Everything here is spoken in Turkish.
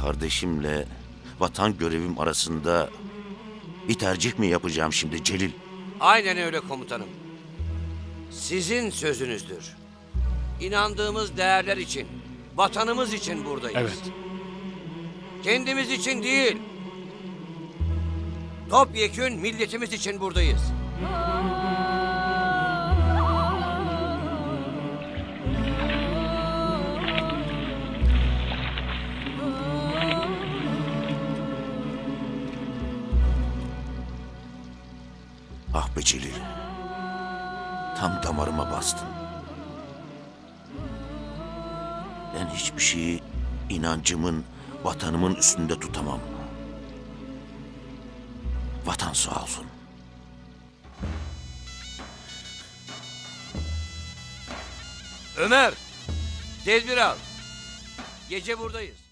kardeşimle vatan görevim arasında bir tercih mi yapacağım şimdi Celil? Aynen öyle komutanım. Sizin sözünüzdür. İnandığımız değerler için, vatanımız için buradayız. Evet. Kendimiz için değil. Topyekün milletimiz için buradayız. Ah be Celil. Tam damarıma bastın. Ben hiçbir şeyi inancımın, vatanımın üstünde tutamam. Vatan sağ olsun. Ömer, tedbir al. Gece buradayız.